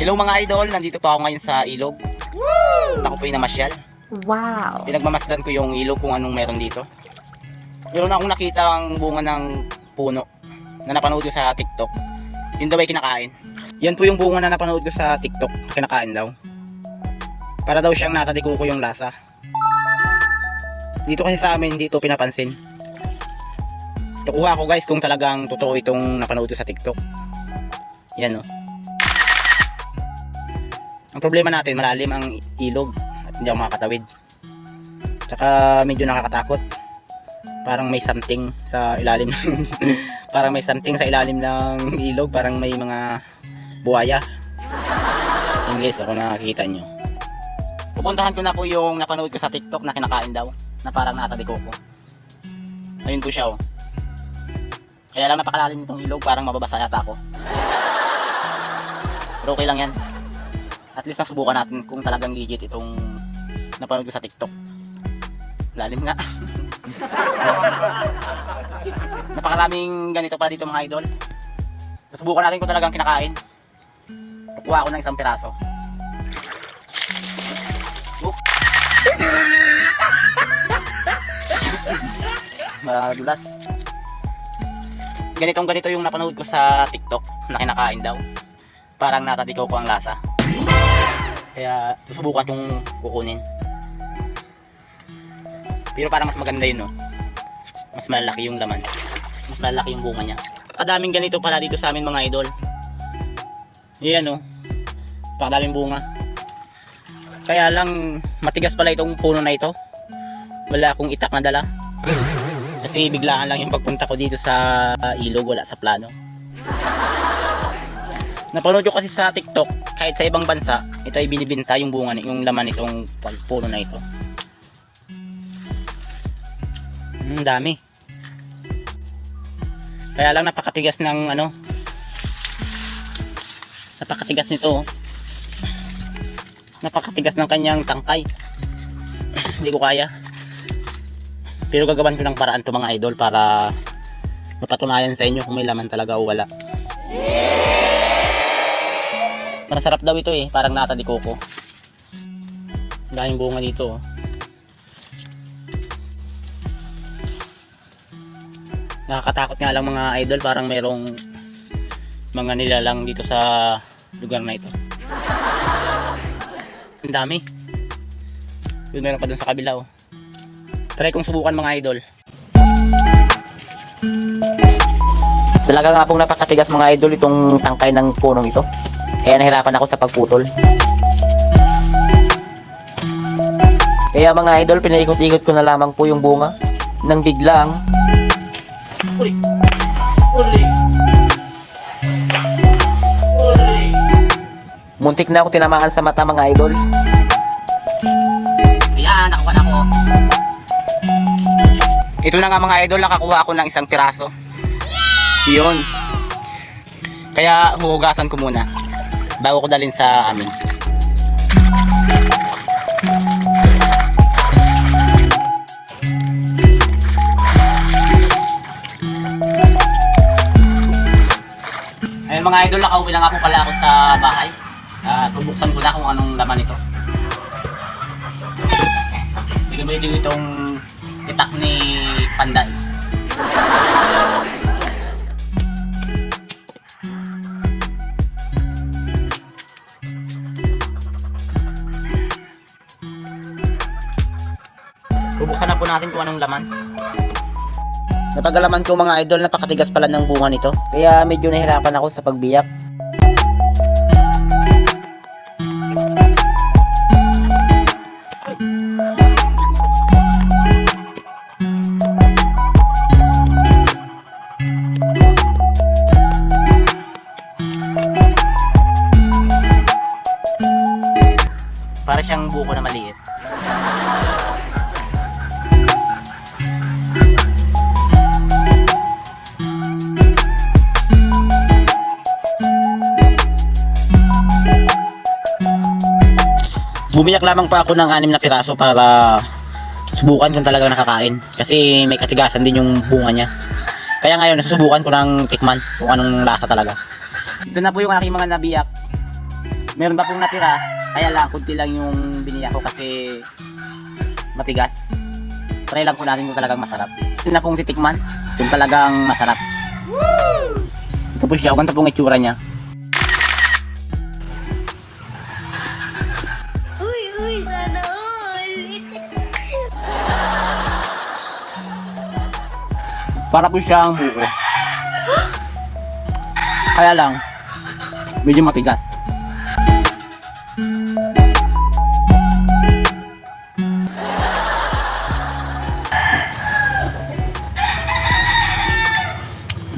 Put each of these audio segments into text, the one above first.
Hello mga idol, nandito pa ako ngayon sa ilog. At ako po yung namasyal. Wow. Pinagmamasdan ko yung ilog kung anong meron dito. Meron akong nakita ang bunga ng puno na napanood ko sa TikTok. Yun daw ay kinakain. Yan po yung bunga na napanood ko sa TikTok. Kinakain daw. Para daw siyang natadiko ko yung lasa. Dito kasi sa amin, hindi ito pinapansin. Tukuha ko guys kung talagang totoo itong napanood ko sa TikTok. Yan oh. Ang problema natin, malalim ang ilog at hindi ako makakatawid. Tsaka medyo nakakatakot. Parang may something sa ilalim. parang may something sa ilalim ng ilog. Parang may mga buhaya. Guys, ako nakikita nyo. Pupuntahan ko na po yung napanood ko sa TikTok na kinakain daw. Na parang natadiko ko. Ayun po siya oh. Kaya lang napakalalim nitong ilog, parang mababasa yata ako. Pero okay lang yan. At least nasubukan natin kung talagang legit itong napanood ko sa TikTok. Lalim nga. Napakaraming ganito pa dito mga idol. Nasubukan natin kung talagang kinakain. Kukuha ako ng isang piraso. Oop. Madulas. Ganitong ganito yung napanood ko sa TikTok na kinakain daw. Parang natadikaw ko ang lasa. Kaya susubukan kong kukunin. Pero parang mas maganda yun, no? Mas malaki yung laman. Mas malaki yung bunga niya. Kadaming ganito pala dito sa amin mga idol. Yan, no? Pakadaming bunga. Kaya lang, matigas pala itong puno na ito. Wala akong itak na dala. Kasi biglaan lang yung pagpunta ko dito sa ilog, wala sa plano. Napanood ko kasi sa TikTok, kahit sa ibang bansa, ito ay binibinta yung bunga, yung laman nitong puno na ito. Hmm, dami. Kaya lang napakatigas ng ano, napakatigas nito. oh. Napakatigas ng kanyang tangkay. Hindi ko kaya. Pero gagawan ko ng paraan to mga idol para mapatunayan sa inyo kung may laman talaga o wala. Masarap daw ito eh, parang nata di coco. Daming bunga dito. oh. Nakakatakot nga lang mga idol, parang merong mga nilalang dito sa lugar na ito. Ang dami. Yun meron pa dun sa kabila oh. Try kong subukan mga idol. Talaga nga pong napakatigas mga idol itong tangkay ng punong ito. Kaya nahirapan ako sa pagputol. Kaya mga idol, pinaikot-ikot ko na lamang po yung bunga. Nang biglang... Uli! Uli! Uli! Muntik na ako tinamaan sa mata mga idol. Yan, nakuha na ako. Ito na nga mga idol, nakakuha ako ng isang piraso. Yun. Kaya huhugasan ko muna bago ko dalhin sa amin. Ayun mga idol, nakauwi na nga po pala ako sa bahay. At bubuksan ko na kung anong laman ito. Sige mo yung itong itak ni Panday. Bubuksan na po natin kung anong laman. Napagalaman ko mga idol, napakatigas pala ng bunga nito. Kaya medyo nahirapan ako sa pagbiyak. Para siyang buko na maliit. Bumiyak lamang pa ako ng anim na piraso para subukan kung talaga nakakain. Kasi may katigasan din yung bunga niya. Kaya ngayon, nasusubukan ko ng tikman kung anong lasa talaga. Ito na po yung aking mga nabiyak. Meron pa pong natira. Kaya lang, kunti lang yung biniya ko kasi matigas. Try lang po natin kung talagang masarap. Yun na pong titikman. Kung talagang masarap. Ito po siya. Ganito pong itsura niya. Para po siyang buko. Kaya lang, medyo matigas.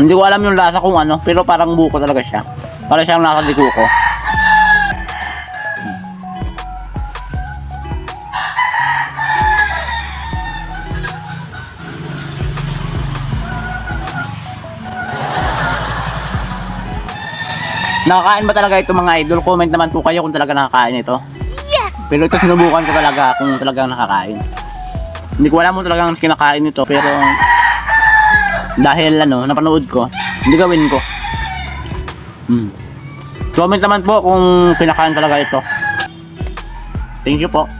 Hindi ko alam yung lasa kung ano, pero parang buko talaga siya. Para siyang nasa liko ko. Nakakain ba talaga ito mga idol? Comment naman po kayo kung talaga nakakain ito. Yes! Pero ito sinubukan ko talaga kung talagang nakakain. Hindi ko alam kung talagang kinakain ito pero dahil ano, napanood ko, hindi gawin ko. Hmm. Comment naman po kung kinakain talaga ito. Thank you po.